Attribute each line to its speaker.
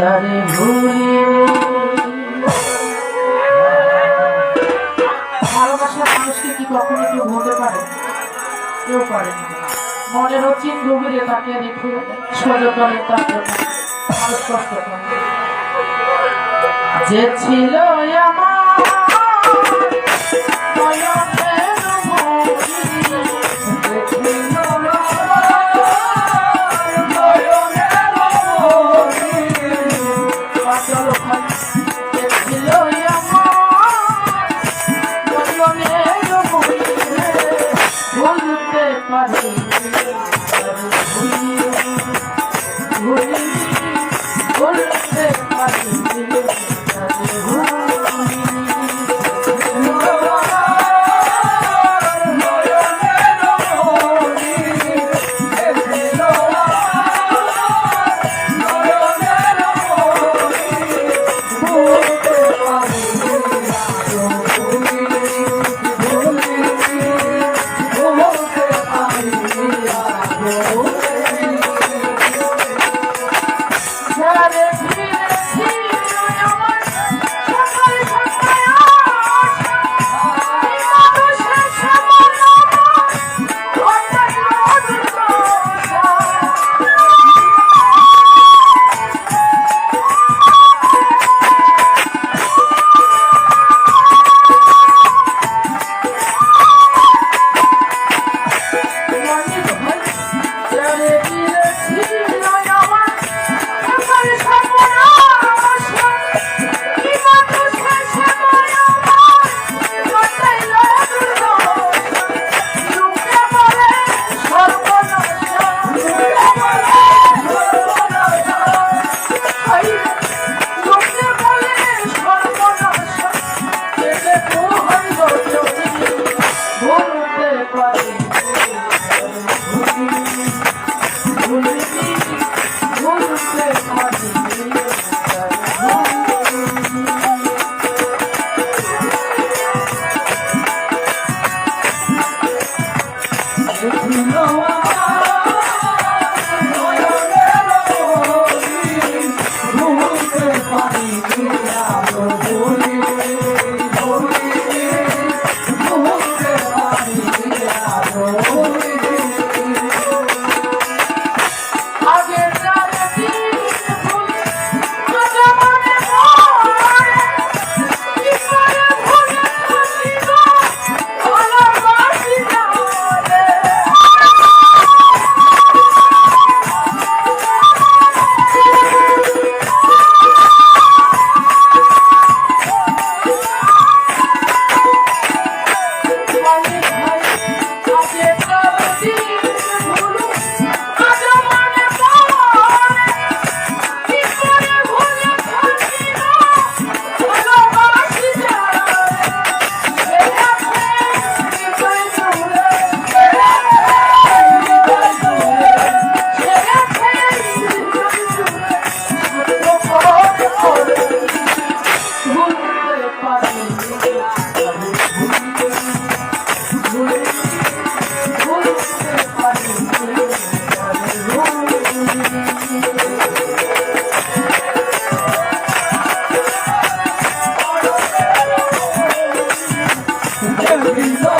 Speaker 1: তারে ভুলিয়ে ভালোবাসার মানুষকে কি কেউ ভুলতে পারে? কেউ পারে না। মনের অচিন তাকে রেখে করে। যে ছিল আমার Yeah. Marvin. Hallelujah.